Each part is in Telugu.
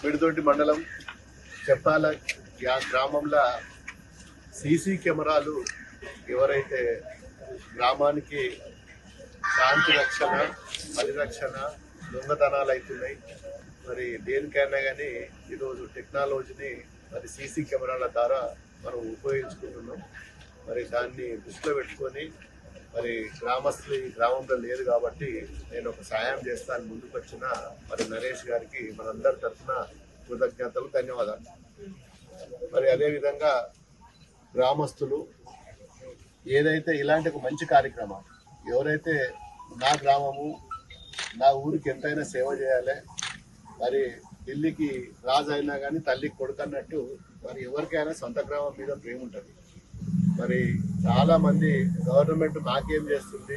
మిడిదొడ్డి మండలం చెప్పాల గ్రామంలో సీసీ కెమెరాలు ఎవరైతే గ్రామానికి శాంతి రక్షణ పరిరక్షణ దొంగతనాలు అవుతున్నాయి మరి దేనికైనా కానీ ఈరోజు టెక్నాలజీని మరి సీసీ కెమెరాల ద్వారా మనం ఉపయోగించుకుంటున్నాం. మరి దాన్ని దృష్టిలో పెట్టుకొని మరి గ్రామస్తులు ఈ గ్రామంలో లేరు కాబట్టి నేను ఒక సాయం చేస్తాను ముందుకు వచ్చిన మరి నరేష్ గారికి మనందరి తరఫున కృతజ్ఞతలు ధన్యవాదాలు. మరి అదేవిధంగా గ్రామస్తులు ఏదైతే ఇలాంటి ఒక మంచి కార్యక్రమం ఎవరైతే నా గ్రామము నా ఊరికి ఎంతైనా సేవ చేయాలి మరి ఢిల్లీకి రాజు అయినా కానీ తల్లికి కొడుకు అన్నట్టు మరి ఎవరికైనా సొంత గ్రామం మీద ప్రేమ ఉంటుంది. మరి చాలా మంది గవర్నమెంట్ నాకేం చేస్తుంది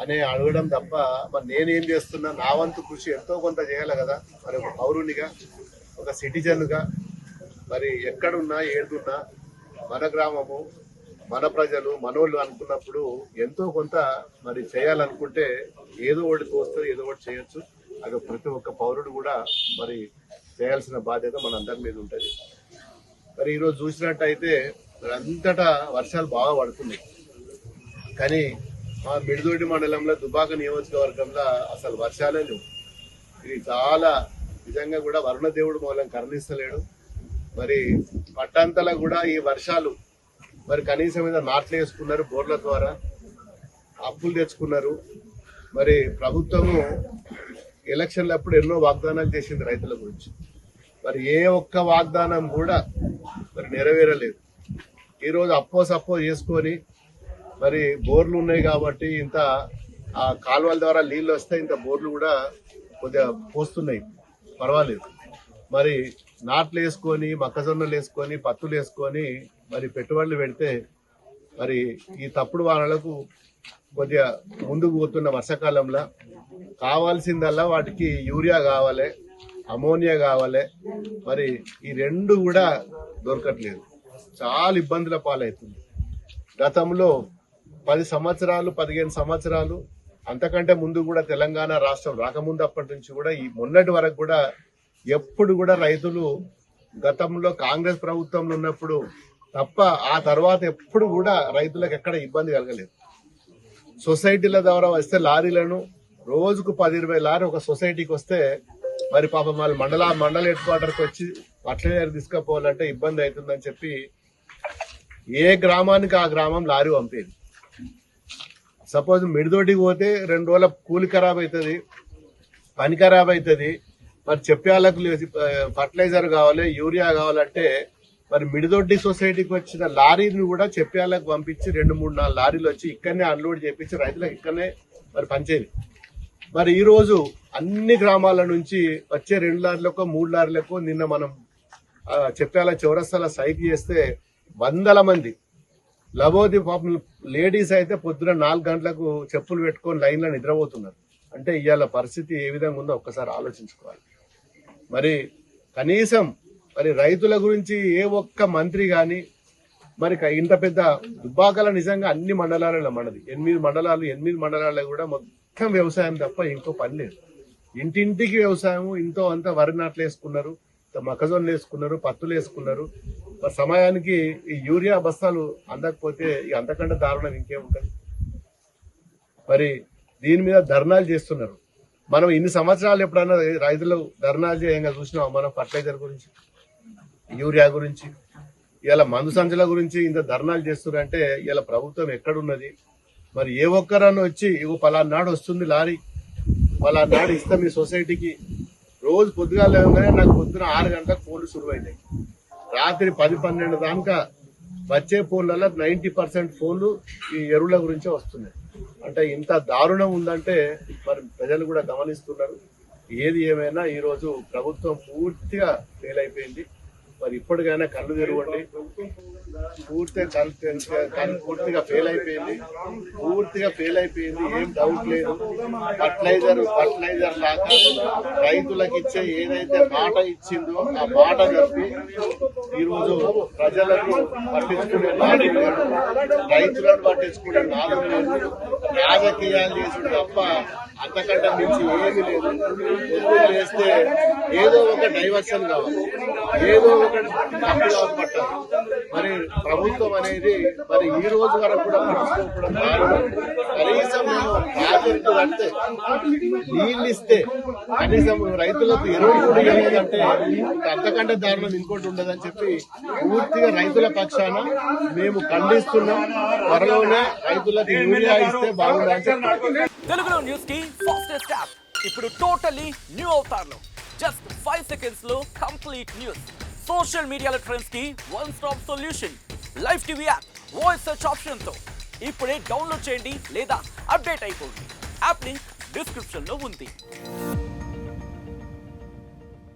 అని అడగడం తప్ప మరి నేనేం చేస్తున్నా నా వంతు కృషి ఎంతో కొంత చేయాలి కదా. మరి ఒక పౌరునిగా ఒక సిటిజన్గా మరి ఎక్కడున్నా ఏడున్నా మన గ్రామము మన ప్రజలు మనోళ్ళు అనుకున్నప్పుడు ఎంతో కొంత మరి చేయాలనుకుంటే ఏదో ఒకటి తోస్తుంది ఏదో ఒకటి చేయొచ్చు. అది ప్రతి ఒక్క పౌరుడు కూడా మరి చేయాల్సిన బాధ్యత మన అందరి మీద ఉంటుంది. మరి ఈరోజు చూసినట్టయితే అంతటా వర్షాలు బాగా పడుతున్నాయి. కానీ మా మిడిదోటి మండలంలో దుబాక నియోజకవర్గంలో అసలు వర్షాలే లేవు. ఇది చాలా నిజంగా కూడా వరుణదేవుడు మూలం కరుణిస్తలేడు. మరి పట్టంతలా కూడా ఈ వర్షాలు మరి కనీసం మీద నాట్లు వేసుకున్నారు బోర్ల ద్వారా అప్పులు తెచ్చుకున్నారు. మరి ప్రభుత్వము ఎలక్షన్లప్పుడు ఎన్నో వాగ్దానాలు చేసింది రైతుల గురించి. మరి ఏ ఒక్క వాగ్దానం కూడా మరి నెరవేరలేదు. ఈరోజు అప్పో సప్పో చేసుకొని మరి బోర్లు ఉన్నాయి కాబట్టి ఇంత ఆ కాలువల ద్వారా నీళ్ళు వస్తే ఇంత బోర్లు కూడా కొద్దిగా పోస్తున్నాయి. పర్వాలేదు. మరి నాట్లు వేసుకొని మొక్కజొన్నలు వేసుకొని పత్తులు వేసుకొని మరి పెట్టుబడులు పెడితే మరి ఈ తప్పుడు వానలకు కొద్దిగా ముందుకు పోతున్న వర్షాకాలంలో కావాల్సిందల్లా వాటికి యూరియా కావాలి అమోనియా కావాలి. మరి ఈ రెండు కూడా దొరకట్లేదు. చాలా ఇబ్బందుల పాలవుతుంది. గతంలో పది సంవత్సరాలు పదిహేను సంవత్సరాలు అంతకంటే ముందు కూడా తెలంగాణ రాష్ట్రం రాకముందు అప్పటి నుంచి కూడా ఈ మొన్నటి వరకు కూడా ఎప్పుడు కూడా రైతులు గతంలో కాంగ్రెస్ ప్రభుత్వంలో ఉన్నప్పుడు తప్ప ఆ తర్వాత ఎప్పుడు కూడా రైతులకు ఎక్కడ ఇబ్బంది కలగలేదు. సొసైటీల ద్వారా వస్తే లారీలను రోజుకు పది ఇరవై లారీ ఒక సొసైటీకి వస్తే మరి పాపం వాళ్ళు మండల మండల హెడ్ క్వార్టర్కి వచ్చి అట్లనే తీసుకుపోవాలంటే ఇబ్బంది అవుతుందని చెప్పి ఏ గ్రామానికి ఆ గ్రామం లారీ పంపేది. సపోజ్ మిడిదోటికి పోతే రెండు రోజుల కూలి ఖరాబ్ అవుతుంది పని ఖరాబ్ అవుతుంది. మరి చెప్పేళ్ళకు ఫర్టిలైజర్ కావాలి యూరియా కావాలంటే మరి మిడిదొడ్డి సొసైటీకి వచ్చిన లారీని కూడా చెప్పేళ్ళకి పంపించి రెండు మూడు నాలుగు లారీలు వచ్చి ఇక్కడనే అన్లోడ్ చేపించి రైతులకు ఇక్కడనే మరి పంచేది. మరి ఈరోజు అన్ని గ్రామాల నుంచి వచ్చే రెండు లారీలకు మూడు లారీలకు నిన్న మనం ఆ, చౌరస్తాల సైకి చేస్తే వందల మంది. లబోది పాపం లేడీస్ అయితే పొద్దున నాలుగు గంటలకు చెప్పులు పెట్టుకొని లైన్లో నిద్రపోతున్నారు. అంటే ఇవాళ పరిస్థితి ఏ విధంగా ఉందో ఒక్కసారి ఆలోచించుకోవాలి. మరి కనీసం మరి రైతుల గురించి ఏ ఒక్క మంత్రి కానీ మరి ఇంత పెద్ద దుబ్బాకల నిజంగా అన్ని మండలాలలో మనది. ఎనిమిది మండలాలు ఎనిమిది మండలాల్లో కూడా మొత్తం వ్యవసాయం తప్ప ఇంకో పని లేదు. ఇంటింటికి వ్యవసాయం ఇంతో అంత వరి నాట్లు వేసుకున్నారు. ఇంత వేసుకున్నారు పత్తులు వేసుకున్నారు. మరి సమయానికి ఈ యూరియా బస్తాలు అందకపోతే ఇక అంతకంటే దారుణం ఇంకేముంటుంది మరి దీని మీద ధర్నాలు చేస్తున్నారు. మనం ఇన్ని సంవత్సరాలు ఎప్పుడన్నా రైతులు ధర్నాలు చేయంగా చూసినాం మనం ఫర్టిలైజర్ గురించి యూరియా గురించి? ఇలా మందు సంచుల గురించి ఇంత ధర్నాలు చేస్తున్నారంటే ఇలా ప్రభుత్వం ఎక్కడున్నది? మరి ఏ ఒక్కరన్నా వచ్చి ఇగో పలానాడు వస్తుంది లారీ పలానాడు ఇస్తాం మీ సొసైటీకి రోజు పొద్దుగా లేవగానే నాకు పొద్దున ఆరు గంటలకు ఫోన్లు సురువైనాయి. రాత్రి పది పన్నెండు దాకా వచ్చే ఫోన్లలో నైంటీ పర్సెంట్ ఫోన్లు ఈ ఎరువుల గురించే వస్తున్నాయి. అంటే ఇంత దారుణం ఉందంటే మరి ప్రజలు కూడా గమనిస్తున్నారు. ఏది ఏమైనా ఈరోజు ప్రభుత్వం పూర్తిగా ఫెయిల్ అయిపోయింది. మరి ఇప్పటికైనా కళ్ళు తెరవండి. పూర్తిగా కళ్ళు పూర్తిగా ఫెయిల్ అయిపోయింది. పూర్తిగా ఫెయిల్ అయిపోయింది ఏం డౌట్ లేదు. ఫర్టిలైజర్ ఫర్టిలైజర్ లాగా రైతులకు ఇచ్చే ఏదైతే మాట ఇచ్చిందో ఆ మాట చెప్పి ఈరోజు ప్రజలను ప్రజలకు పట్టించుకునే నాలుగు రైతులను పట్టించుకునే నాలుగు లేదు రాజకీయాలు చేసుడు తప్ప అంతకంటే మించి ఏమీ లేదు. పొద్దున్న చేస్తే ఏదో ఒక డైవర్షన్ కావాలి. ఏదో ఒక తప్పుగా పట్టాలి. మరి ప్రభుత్వం అనేది మరి ఈ రోజు వరకు కూడా పట్టించుకోకపోవడం కనీసం మేము ప్రాజెక్టు అంటే నీళ్ళు ఇస్తే కనీసం రైతులకు ఎరువులు కూడా ఇవ్వలేదంటే అంతకంటే దారుణం ఇంకోటి ఉండదని చెప్పి పూర్తిగా రైతుల పక్షాన మేము ఖండిస్తున్నాం త్వరలోనే రైతులకు యూరియా ఇస్తే బాగుందని తెలుగులో న్యూస్కి ఫాస్టెస్ట్ యాప్ ఇప్పుడు టోటలీ న్యూ అవుతారు జస్ట్ ఫైవ్ సెకండ్స్లో కంప్లీట్ న్యూస్ సోషల్ మీడియాలో ట్రెండ్స్కి one stop solution live TV app voice search ఆప్షన్తో. ఇప్పుడే డౌన్లోడ్ చేయండి లేదా అప్డేట్ అయిపోండి. యాప్ లింక్ డిస్క్రిప్షన్లో ఉంది.